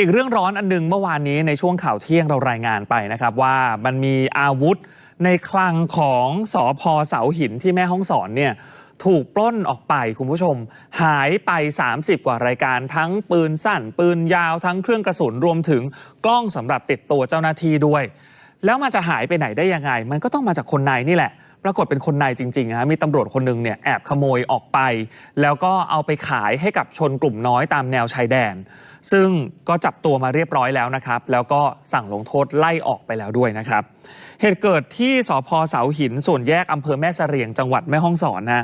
อีกเรื่องร้อนอันหนึงเมื่อวานนี้ในช่วงข่าวเที่ยงเรารายงานไปนะครับว่ามันมีอาวุธในคลังของสอพอเสาหินที่แม่ห้องสอนเนี่ยถูกปล้นออกไปคุณผู้ชม หายไป 30 กว่ารายการทั้งปืนสั้น ปืนยาวทั้งเครื่องกระสุนรวมถึงกล้องสำหรับติดตัวเจ้าหน้าที่ด้วย แล้วมันจะหายไปไหนได้ยังไง มันก็ต้องมาจากคนในนี่แหละ ปรากฏเป็นคนในจริงๆฮะมีตำรวจคนหนึ่งเนี่ยแอบขโมยออกไป แล้วก็เอาไปขายให้กับชนกลุ่มน้อยตามแนวชายแดน ซึ่งก็จับตัวมาเรียบร้อยแล้วนะครับ แล้วก็สั่งลงโทษไล่ออกไปแล้วด้วยนะครับ เหตุเกิดที่สพเสาหินส่วนแยกอำเภอแม่เสรียงจังหวัดแม่ฮ่องสอนนะ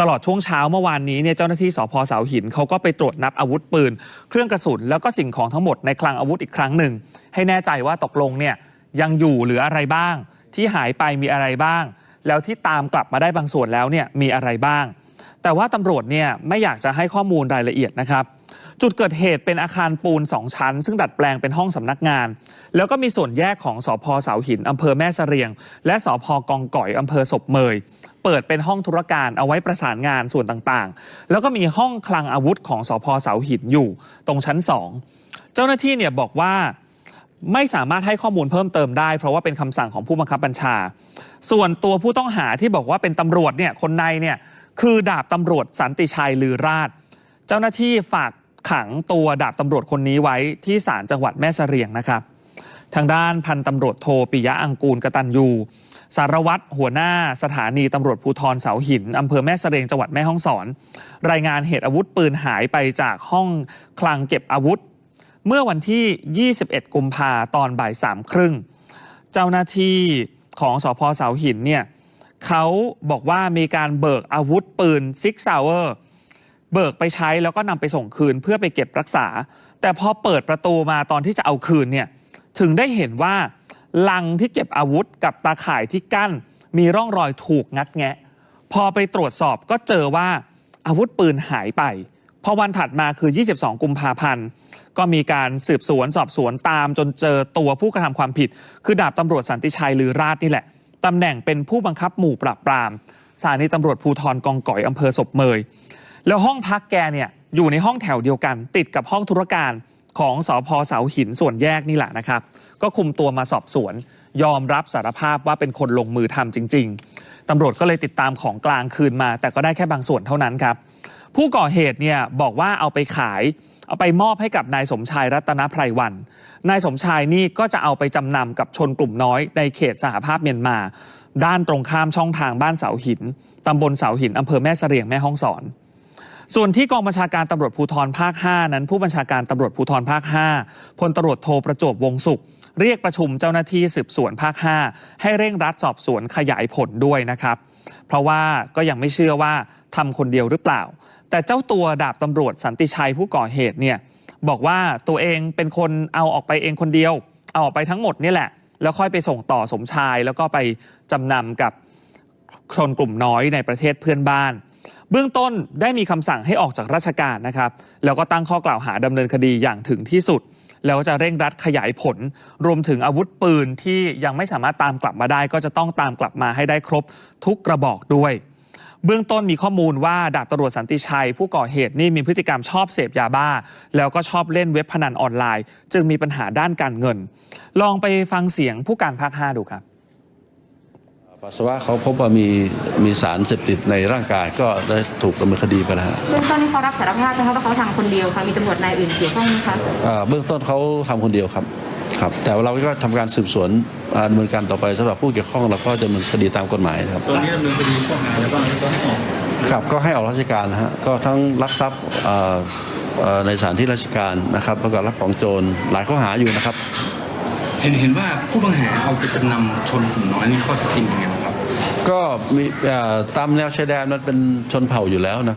ตลอดช่วงเช้าเมื่อวานนี้เนี่ยเจ้าหน้าที่สพเสาหินเขาก็ไปตรวจนับอาวุธปืน เครื่องกระสุนแล้วก็สิ่งของทั้งหมดในคลังอาวุธอีกครั้งหนึ่งให้แน่ใจว่าตกลงเนี่ย ยังอยู่หลืออะไรบ้าง ที่หายไปมีอะไรบ้าง แล้วที่ตามกลับมาได้บางส่วนแล้วเนี่ยมีอะไรบ้าง แต่ว่าตำรวจเนี่ยไม่อยากจะให้ข้อมูลรายละเอียดนะครับ จุดเกิดเหตุเป็นอาคารปูน 2 ชั้น ซึ่งดัดแปลงเป็นห้องสำนักงาน แล้วก็มีส่วนแยกของสอพเสาหินอำเภอแม่เสรียง และสอพกองก่อยอำเภอศพเมยเปิดเป็นห้องธุรการเอาไว้ประสานงานส่วนต่างๆ แล้วก็มีห้องคลังอาวุธของสอพเสาหินอยู่ ตรงชั้น 2 เจ้าหน้าที่เนี่ยบอกว่า ไม่สามารถให้ข้อมูลเพิ่มเติมได้ เพราะว่าเป็นคำสั่งของผู้บังคับบัญชา ส่วนตัวผู้ต้องหาที่บอกว่าเป็นตำรวจเนี่ยคนในเนี่ยคือดาบตำรวจสันติชัยลือราช เจ้าหน้าที่ฝากขังตัวดาบตำรวจคนนี้ไว้ที่ศาลจังหวัดแม่เสรียงนะครับ ทางด้านพันตำรวจโทปิยะอังกูลกตันยูสารวัตรหัวหน้าสถานีตำรวจภูธรเสาหินอำเภอแม่เสรียงจังหวัดแม่ฮ่องสอน รายงานเหตุอาวุธปืนหายไปจากห้องคลังเก็บอาวุธ เมื่อวันที่ 21 กุมภาตอนบ่ายสามครึ่ง เจ้าหน้าที่ของสพเสาหินเนี่ยเขาบอกว่ามีการเบิกอาวุธปืนซิกซาวเวอร์เบิกไปใช้แล้วก็นำไปส่งคืนเพื่อไปเก็บรักษา แต่พอเปิดประตูมาตอนที่จะเอาคืนเนี่ยถึงได้เห็นว่าลังที่เก็บอาวุธกับตาข่ายที่กั้น มีร่องรอยถูกงัดแงะ พอไปตรวจสอบก็เจอว่าอาวุธปืนหายไป พอวันถัดมาคือ 22 กุมภาพันธ์ ก็มีการสืบสวนสอบสวนตามจนเจอตัวผู้กระทำความผิด คือดาบตำรวจสันติชัยลือราชนี่แหละตำแหน่งเป็นผู้บังคับหมู่ปราบปรามสถานีตำรวจภูธรกองก่อยอำเภอศพเมย แล้วห้องพักแกเนี่ยอยู่ในห้องแถวเดียวกัน ติดกับห้องธุรการของสอพเสาหินส่วนแยกนี่แหละนะครับ ก็คุมตัวมาสอบสวน ยอมรับสารภาพว่าเป็นคนลงมือทำจริง ๆตำรวจก็เลยติดตามของกลางคืนมา แต่ก็ได้แค่บางส่วนเท่านั้นครับ ผู้ก่อเหตุเนี่ยบอกว่าเอาไปขาย เอาไปมอบให้กับนายสมชายรัตนไพรวัน นายสมชายนี่ก็จะเอาไปจำนำกับชนกลุ่มน้อยในเขตสหภาพเมียนมา ด้านตรงข้ามช่องทางบ้านเสาหินตำบลเสาหินอำเภอแม่เสรียงแม่ฮ่องสอน ส่วนที่กองบัญชาการตำรวจภูธรภาค 5 นั้น ผู้บัญชาการตำรวจภูธรภาค 5พลตำรวจโทประจวบวงศุข เรียกประชุมเจ้าหน้าที่สืบสวนภาค 5 ให้เร่งรัดสอบสวนขยายผลด้วยนะครับ เพราะว่าก็ยังไม่เชื่อว่าทำคนเดียวหรือเปล่า แต่เจ้าตัวดาบตำรวจสันติชัยผู้ก่อเหตุเนี่ยบอกว่าตัวเองเป็นคนเอาออกไปเองคนเดียว เอาออกไปทั้งหมดนี่แหละ แล้วค่อยไปส่งต่อสมชาย แล้วก็ไปจำนำกับชนกลุ่มน้อยในประเทศเพื่อนบ้าน เบื้องต้นได้มีคำสั่งให้ออกจากราชการนะครับ แล้วก็ตั้งข้อกล่าวหาดำเนินคดีอย่างถึงที่สุด แล้วก็จะเร่งรัดขยายผล รวมถึงอาวุธปืนที่ยังไม่สามารถตามกลับมาได้ ก็จะต้องตามกลับมาให้ได้ครบทุกกระบอกด้วย เบื้องต้นมีข้อมูลว่าดาบตำรวจสันติชัย ผู้ก่อเหตุนี่มีพฤติกรรมชอบเสพยาบ้า แล้วก็ชอบเล่นเว็บพนันออนไลน์ จึงมีปัญหาด้านการเงิน ลองไปฟังเสียงผู้การภาค 5 ดูครับปัสสาวะเขาพบว่ามีมีสารเสพติดในร่างกายก็ได้ถูกดำเนินคดีไปแล้วฮะเบื้องต้นนี่เขารับสารภาพนะคะว่าเขาทำคนเดียวค่ะมีตำรวจนายอื่นเกี่ยวข้องไหมคะอ่าเบื้องต้นเขาทำคนเดียวครับ ครับแต่ว่าเราก็ทำการสืบสวนอ่าดำเนินการต่อไปสำหรับผู้เกี่ยวข้องเราก็จะดำเนินคดีตามกฎหมายนะครับตอนนี้ดำเนินคดีข้อหาแล้วก็แล้วก็ให้ออกครับก็ให้ออกราชการนะฮะก็ทั้งลักทรัพย์อ่าอ่าในสถานที่ราชการนะครับแล้วก็รับของโจรหลายข้อหาอยู่นะครับ เห็นเห็นว่าผู้ต้องหาเอาไปจำนำชนกลุ่มน้อยนี่ข้อเท็จจริงเป็นไงบ้างครับ ก็มีอ่าตามแนวชายแดนมันเป็นชนเผ่าอยู่แล้วนะ